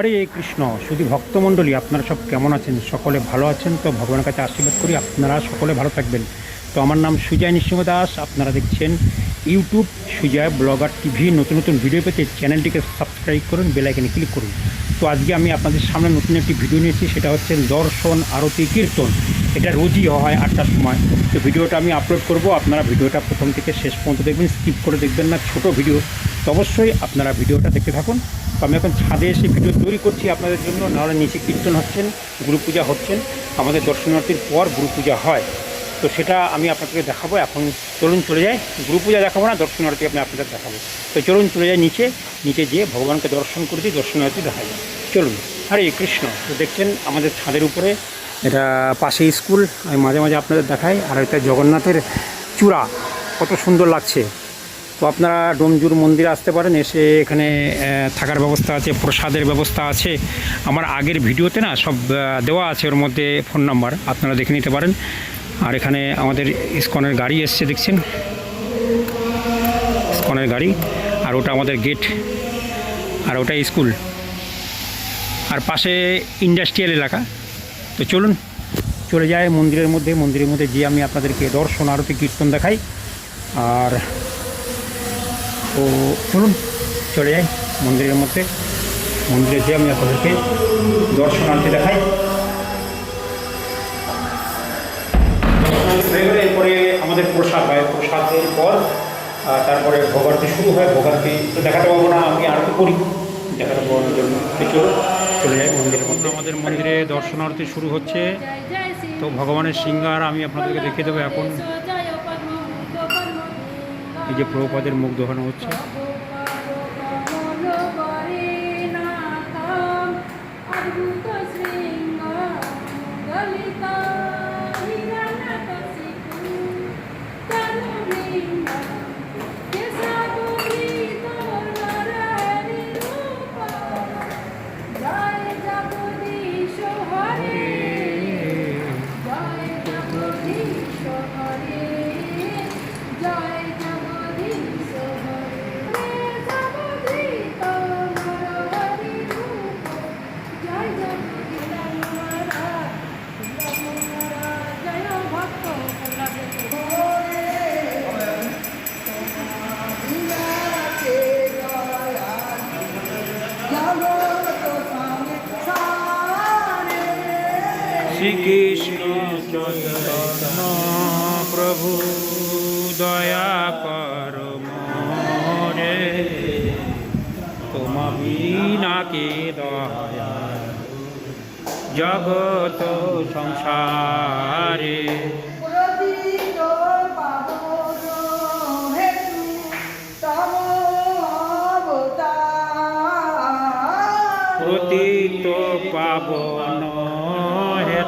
হরে কৃষ্ণ শুধু ভক্তমণ্ডলী, আপনারা সব কেমন আছেন? সকলে ভালো আছেন তো? ভগবানের কাছে আশীর্বাদ করি, আপনারা সকলে ভালো থাকবেন। তো আমার নাম সুজয় নৃসিংহ দাস, আপনারা দেখছেন ইউটিউব সুজয় ব্লগার টিভি। নতুন নতুন ভিডিও পেতে চ্যানেলটিকে সাবস্ক্রাইব করুন বেলাইকানে ক্লিক করুন। তো আজকে আমি আপনাদের সামনে নতুন একটি ভিডিও নিয়েছি সেটা হচ্ছে দর্শন, আরতি, কীর্তন। এটা রোজই হয় আটটার সময়। তো ভিডিওটা আমি আপলোড করব, আপনারা ভিডিওটা প্রথম থেকে শেষ পর্যন্ত দেখবেন স্কিপ করে দেখবেন না, ছোট ভিডিও। তো অবশ্যই আপনারা ভিডিওটা দেখতে থাকুন। তো আমি এখন ছাদে এসে ভিডিও তৈরি করছি আপনাদের জন্য। নাহলে নিচে কীর্তন হচ্ছেন গুরু পূজা হচ্ছেন। আমাদের দর্শনার্থীর পর গুরু পূজা হয়। তো সেটা আমি আপনাদেরকে দেখাবো। এখন চলুন চলে যাই। গুরু পূজা দেখাবো না, দর্শনার্থী আমি আপনাদের দেখাবো। তো চলুন চলে যাই নিচে। নিচে যেয়ে ভগবানকে দর্শন করতে দর্শনার্থী দেখা যায়। চলুন। হরে কৃষ্ণ। তো দেখছেন আমাদের ছাদের উপরে এটা পাশে স্কুল। আমি মাঝে মাঝে আপনাদের দেখাই। আর এটা জগন্নাথের চূড়া। কত সুন্দর লাগছে। তো আপনারা ডোমজুর মন্দিরে আসতে পারেন, এসে এখানে থাকার ব্যবস্থা আছে, প্রসাদের ব্যবস্থা আছে। আমার আগের ভিডিওতে না সব দেওয়া আছে, ওর মধ্যে ফোন নাম্বার, আপনারা দেখে নিতে পারেন। আর এখানে আমাদের ইস্কনের গাড়ি এসছে, দেখছেন? ইস্কনের গাড়ি, আর ওটা আমাদের গেট, আর ওটা স্কুল। আর পাশে ইন্ডাস্ট্রিয়াল এলাকা। তো চলুন, চলে যায় মন্দিরের মধ্যে। মন্দিরের মধ্যে গিয়ে আমি আপনাদেরকে দর্শন, আরতি, কীর্তন দেখাই। আর তো চলুন চলে যাই মন্দিরের মধ্যে। মন্দিরে যেয়ে আমি আপনাদেরকে দর্শনার্থী দেখাই। এরপরে আমাদের প্রসাদ হয়। প্রসাদের পর তারপরে ভোগারতি শুরু হয়। ভোগারতি তো দেখাতে পারব না আমি আরতি করি। দেখাতে পারব জন্য চলো চলে যাই মন্দিরের মধ্যে। আমাদের মন্দিরে দর্শনার্থী শুরু হচ্ছে। তো ভগবানের সিঙ্গার আমি আপনাদেরকে দেখিয়ে দেবো এখন। এই যে প্রভুপাদের মুখ দেখানো হচ্ছে। শ্রীকৃষ্ণ চৈতন্য প্রভু দয়া কর মরে তোমা বিনাকে দয়া জগত সংসারে প্রতীত পাবন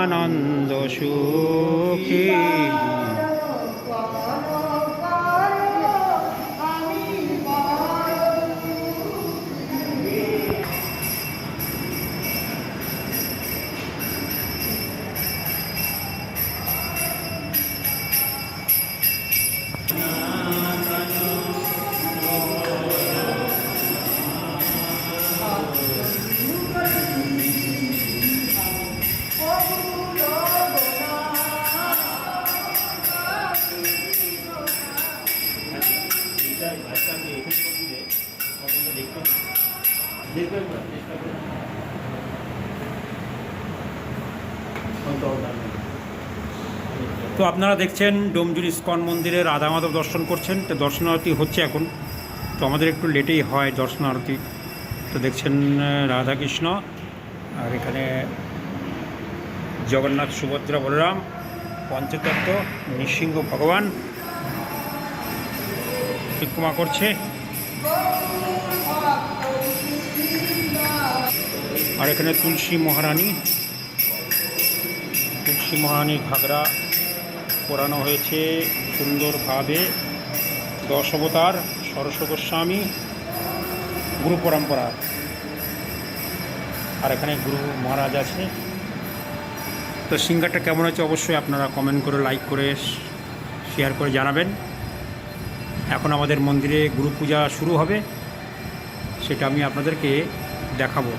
প্রেমানন্দ সুখী। তো আপনারা দেখছেন ডোমজুর ইস্কন মন্দিরে রাধা মাধব দর্শন করছেন। তো দর্শনারতি হচ্ছে এখন। তো আমাদের একটু লেটেই হয় দর্শনারতি তো দেখছেন রাধাকৃষ্ণ আর এখানে জগন্নাথ সুভদ্রা বলরাম, পঞ্চতত্ত্ব, নৃসিংহ ভগবান। ভিক্ষমা করছে। আর এখানে তুলসী মহারানী। তুলসী ঘাগরা পরানো হয়েছে সুন্দরভাবে। দশ অবতার সরস্ব গোস্বামী গুরু পরম্পরা। আর এখানে গুরু মহারাজ আছে। তো সিঙ্গারটা কেমন আছে অবশ্যই আপনারা কমেন্ট করে লাইক করে শেয়ার করে জানাবেন। এখন আমাদের মন্দিরে গুরু পূজা শুরু হবে। সেটা আমি আপনাদেরকে দেখাবো।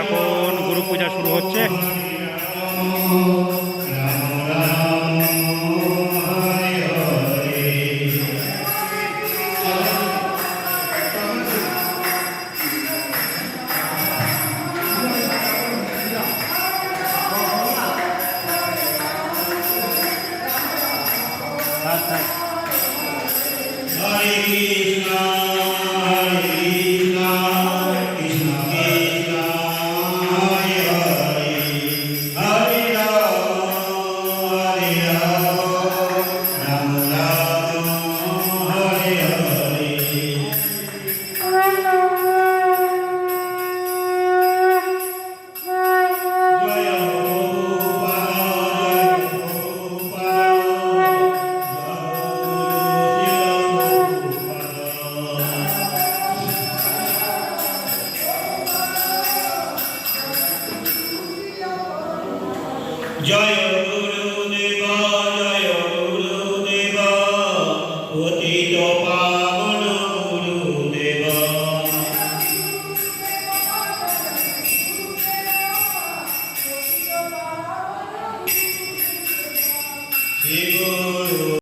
এখন গুরু পূজা শুরু হচ্ছে। জয় গুরুদেব জয় গুরুদেব অতীত